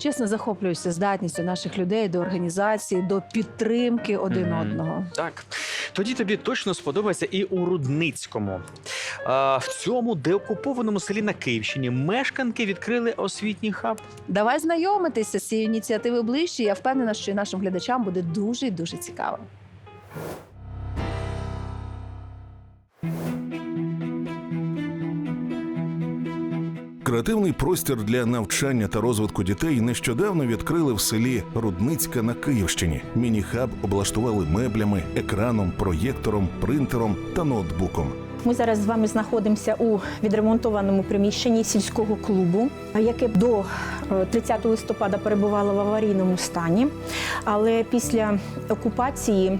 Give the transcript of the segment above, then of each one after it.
Чесно захоплююся здатністю наших людей до організації, до підтримки один Мгм. одного. Так. Тоді тобі точно сподобається і у Рудницькому. А, в цьому деокупованому селі на Київщині мешканки відкрили освітній хаб. Давай знайомитися з цією ініціативою ближче. Я впевнена, що і нашим глядачам буде дуже і дуже цікаво. Креативний простір для навчання та розвитку дітей нещодавно відкрили в селі Рудницька на Київщині. Міні-хаб облаштували меблями, екраном, проєктором, принтером та ноутбуком. Ми зараз з вами знаходимося у відремонтованому приміщенні сільського клубу, яке до е, 30 листопада перебувало в аварійному стані. Але після окупації,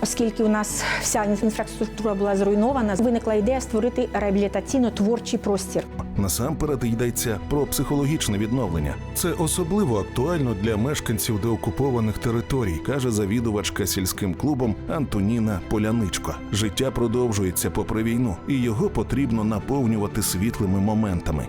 оскільки у нас вся інфраструктура була зруйнована, виникла ідея створити реабілітаційно-творчий простір. Насамперед йдеться про психологічне відновлення. Це особливо актуально для мешканців деокупованих територій, каже завідувачка сільським клубом Антоніна Поляничко. Життя продовжується попри війну, і його потрібно наповнювати світлими моментами.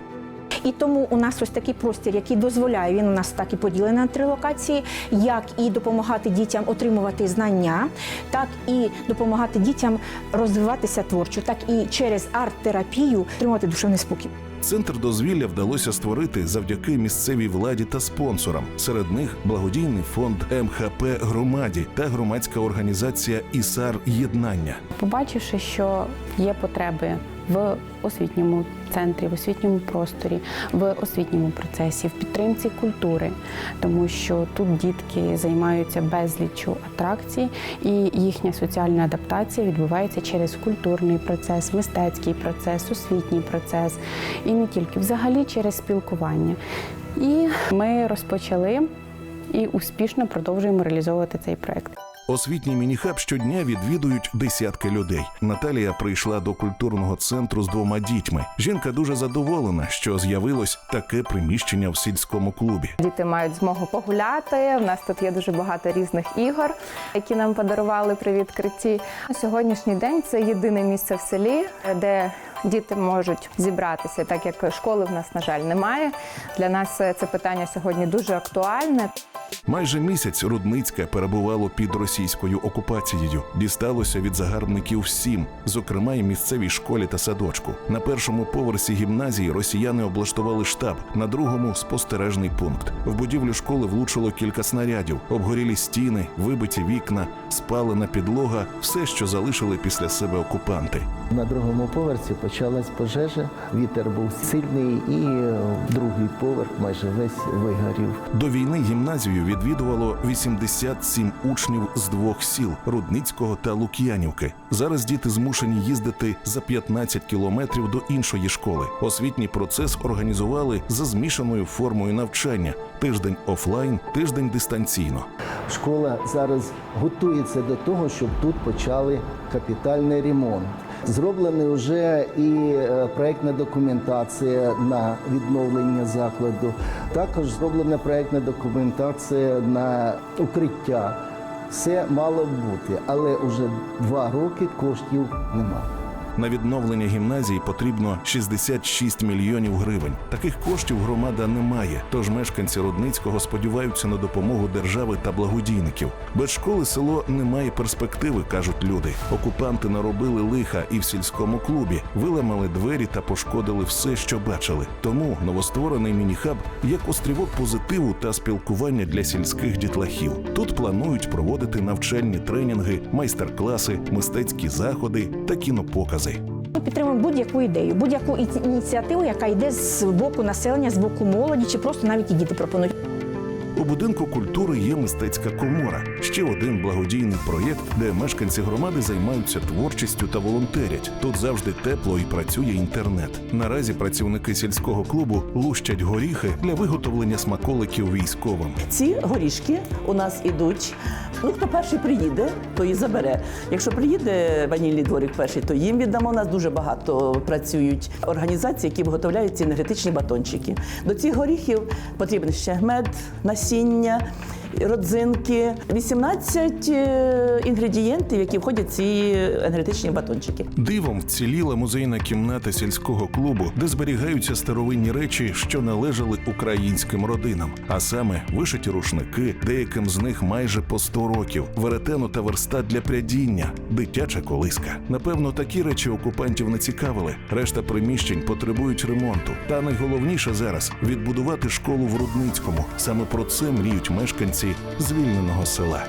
І тому у нас ось такий простір, який дозволяє, він у нас так і поділений на три локації, як і допомагати дітям отримувати знання, так і допомагати дітям розвиватися творчо, так і через арт-терапію отримувати душевний спокій. Центр дозвілля вдалося створити завдяки місцевій владі та спонсорам. Серед них благодійний фонд МХП громаді та громадська організація ІСАР Єднання. побачивши, що є потреби в освітньому центрі, в освітньому просторі, в освітньому процесі, в підтримці культури, тому що тут дітки займаються безліччю атракцій, і їхня соціальна адаптація відбувається через культурний процес, мистецький процес, освітній процес і не тільки взагалі через спілкування. І ми розпочали і успішно продовжуємо реалізовувати цей проект. Освітній мініхаб щодня відвідують десятки людей. Наталія прийшла до культурного центру з двома дітьми. Жінка дуже задоволена, що з'явилось таке приміщення в сільському клубі. Діти мають змогу погуляти. У нас тут є дуже багато різних ігор, які нам подарували при відкритті. Сьогоднішній день це єдине місце в селі, де діти можуть зібратися, так як школи в нас, на жаль, немає. Для нас це питання сьогодні дуже актуальне. Майже місяць Рудницьке перебувало під російською окупацією. Дісталося від загарбників всім, зокрема й місцевій школі та садочку. На першому поверсі гімназії росіяни облаштували штаб, на другому спостережний пункт. В будівлю школи влучило кілька снарядів, обгорілі стіни, вибиті вікна, спалена підлога, все, що залишили після себе окупанти. На другому поверсі почалась пожежа. Вітер був сильний, і е, другий поверх майже весь вигорів. До війни гімназію відвідувало 87 учнів з двох сіл Рудницького та Лук'янівки. Зараз діти змушені їздити за 15 кілометрів до іншої школи. Освітній процес організували за змішаною формою навчання: тиждень офлайн, тиждень дистанційно. Школа зараз готується до того, щоб тут почали капітальний ремонт. Зроблена вже і проєктна документація на відновлення закладу. Також зроблена проектна документація на укриття. Все мало бути, але вже два роки коштів немає. На відновлення гімназії потрібно 66 мільйонів гривень. Таких коштів громада не має. Тож мешканці Рудницького сподіваються на допомогу держави та благодійників. Без школи село не має перспективи, кажуть люди. Окупанти наробили лиха і в сільському клубі, виламали двері та пошкодили все, що бачили. Тому новостворений мініхаб як острівок позитиву та спілкування для сільських дітлахів. Тут планують проводити навчальні тренінги, майстер-класи, мистецькі заходи та кінопокази. Ми підтримуємо будь-яку ідею, будь-яку ініціативу, яка йде з боку населення, з боку молоді, чи просто навіть і діти пропонують. У будинку культури є мистецька комора, ще один благодійний проєкт, де мешканці громади займаються творчістю та волонтерять. Тут завжди тепло і працює інтернет. Наразі працівники сільського клубу лущать горіхи для виготовлення смаколиків військовим. Ці горішки у нас ідуть. Ну, хто перший приїде, то і забере. Якщо приїде ванільний дворик перший, то їм віддамо. У нас дуже багато працюють організації, які виготовляють ці енергетичні батончики. До цих горіхів потрібен ще мед, насіння насіння родзинки, 18 е, інгредієнтів, які входять в ці енергетичні батончики. Дивом вціліла музейна кімната сільського клубу, де зберігаються старовинні речі, що належали українським родинам, а саме вишиті рушники, деяким з них майже по 100 років, веретено та верста для прядіння, дитяча колиска. Напевно, такі речі окупантів не цікавили. Решта приміщень потребують ремонту. Та найголовніше зараз відбудувати школу в Рудницькому. Саме про це мріють мешканці звільненого села.